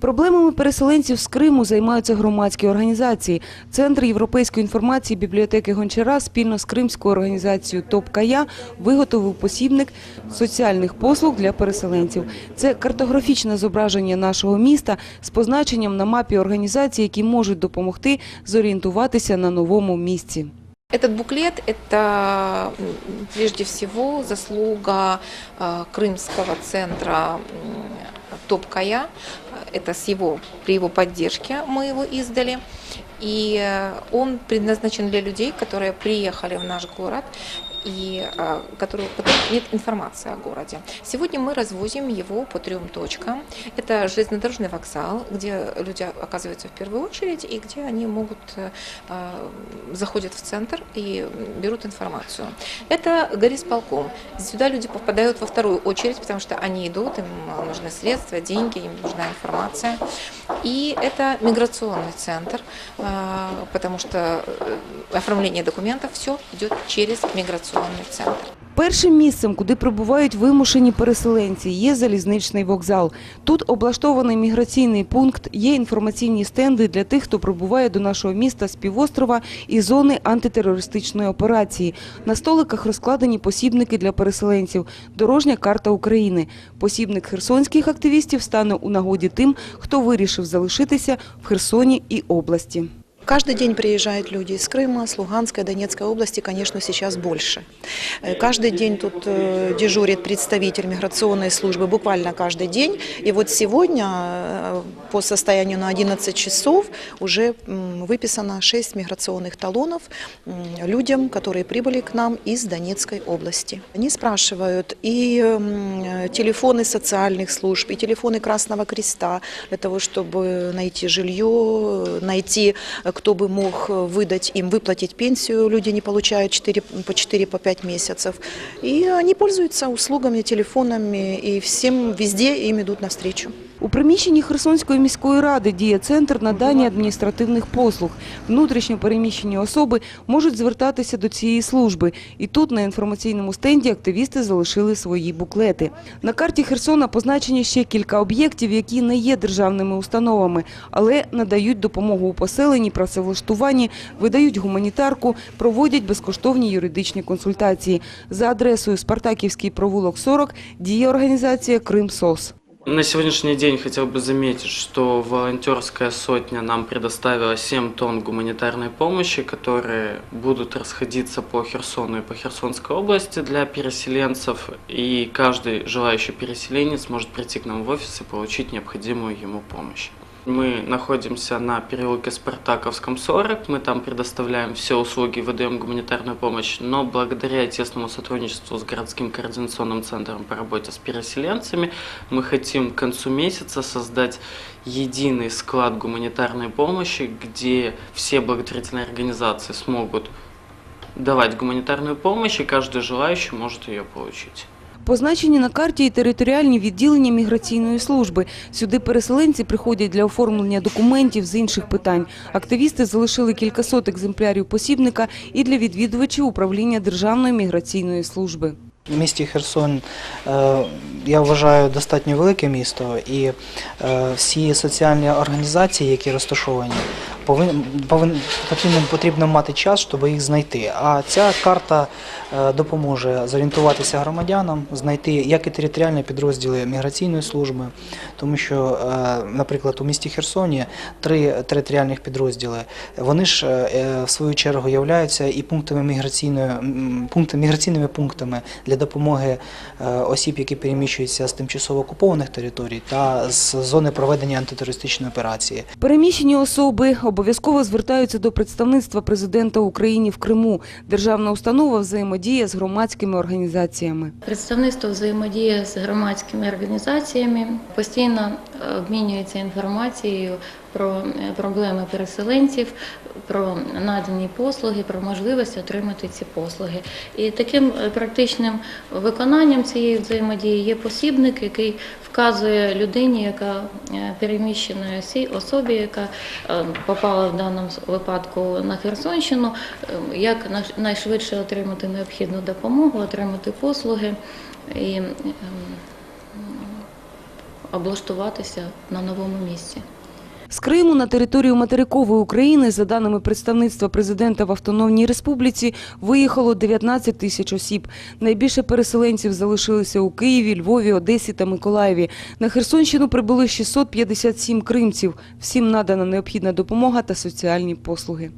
Проблемами переселенців з Криму займаються громадські організації. Центр європейської інформації бібліотеки Гончара спільно з кримською організацією ТОП-КАЯ виготовив посібник соціальних послуг для переселенців. Це картографічне зображення нашого міста з позначенням на мапі організацій, які можуть допомогти зорієнтуватися на новому місці. Этот буклет – это м, прежде всего заслуга э, Крымского центра м, ТОП-КАЯ. Это с его, при его поддержке мы его издали. И э, он предназначен для людей, которые приехали в наш город и э, которые, которых нет информации о городе. Сегодня мы развозим его по трем точкам. Это железнодорожный вокзал, где люди оказываются в первую очередь и где они могут э, заходят в центр и берут информацию. Это горисполком. Сюда люди попадают во вторую очередь, потому что они идут, им нужны средства, деньги, им нужна информация. И это миграционный центр, э, потому что э, оформление документов все идет через миграционный центр. Першим місцем, куди прибувають вимушені переселенці, є залізничний вокзал. Тут облаштований міграційний пункт, є інформаційні стенди для тих, хто прибуває до нашого міста з півострова і зони антитерористичної операції. На столиках розкладені посібники для переселенців, дорожня карта України. Посібник херсонських активістів стане у нагоді тим, хто вирішив залишитися в Херсоні і області. Каждый день приезжают люди из Крыма, с Луганской, Донецкой области, конечно, сейчас больше. Э, Каждый день тут э, дежурит представитель миграционной службы, буквально каждый день. И вот сегодня э, по состоянию на 11 часов уже выписано 6 миграционных талонов людям, которые прибыли к нам из Донецкой области. Они спрашивают и телефоны социальных служб, и телефоны Красного Креста для того, чтобы найти жилье, найти кто бы мог э, выдать им, выплатить пенсию. Люди не получают 4, по 4 по 5 месяцев. И они пользуются услугами, телефонами, и всем везде им идут навстречу. У приміщенні Херсонської міської ради діє центр надання адміністративних послуг. Внутрішньо переміщені особи можуть звертатися до цієї служби. І тут на інформаційному стенді активісти залишили свої буклети. На карті Херсона позначені ще кілька об'єктів, які не є державними установами, але надають допомогу у поселенні, працевлаштуванні, видають гуманітарку, проводять безкоштовні юридичні консультації. За адресою Спартаківський провулок 40 діє організація «Кримсос». На сегодняшний день хотел бы заметить, что волонтерская сотня нам предоставила 7 тонн гуманитарной помощи, которые будут расходиться по Херсону и по Херсонской области для переселенцев. И каждый желающий переселенец может прийти к нам в офис и получить необходимую ему помощь. Мы находимся на переулке Спартаковском 40, мы там предоставляем все услуги, выдаем гуманитарную помощь, но благодаря тесному сотрудничеству с городским координационным центром по работе с переселенцами мы хотим к концу месяца создать единый склад гуманитарной помощи, где все благотворительные организации смогут давать гуманитарную помощь, и каждый желающий может ее получить. Позначені на карті і територіальні відділення міграційної служби. Сюди переселенці приходять для оформлення документів з інших питань. Активісти залишили кількасот екземплярів посібника і для відвідувачів управління Державної міграційної служби. Місті Херсон е, я вважаю достатньо велике місто, і е, всі соціальні організації, які розташовані, повин, повин, потрібно, потрібно мати час, щоб їх знайти. А ця карта е, допоможе зорієнтуватися громадянам, знайти як і територіальні підрозділи міграційної служби, тому що, е, наприклад, у місті Херсоні три територіальних підрозділи, вони ж е, в свою чергу являються і пунктами міграційної пункти, міграційними пунктами для допомоги осіб, які переміщуються з тимчасово окупованих територій та з зони проведення антитерористичної операції. Переміщені особи обов'язково звертаються до представництва президента України в Криму. Державна установа взаємодіє з громадськими організаціями. Представництво взаємодіє з громадськими організаціями, постійно е, обмінюється інформацією про е, проблеми переселенців, про надані послуги, про можливість отримати ці послуги. І таким е, практичним виконанням цієї взаємодії є посібник, який вказує людині, яка переміщена переміщеної особі, яка е, попала в даному випадку на Херсонщину, е, як найшвидше отримати необхідну допомогу, отримати послуги і ем, облаштуватися на новому місці. З Криму на територію материкової України, за даними представництва президента в Автономній Республіці, виїхало 19 тисяч осіб. Найбільше переселенців залишилися у Києві, Львові, Одесі та Миколаєві. На Херсонщину прибули 657 кримців. Всім надана необхідна допомога та соціальні послуги.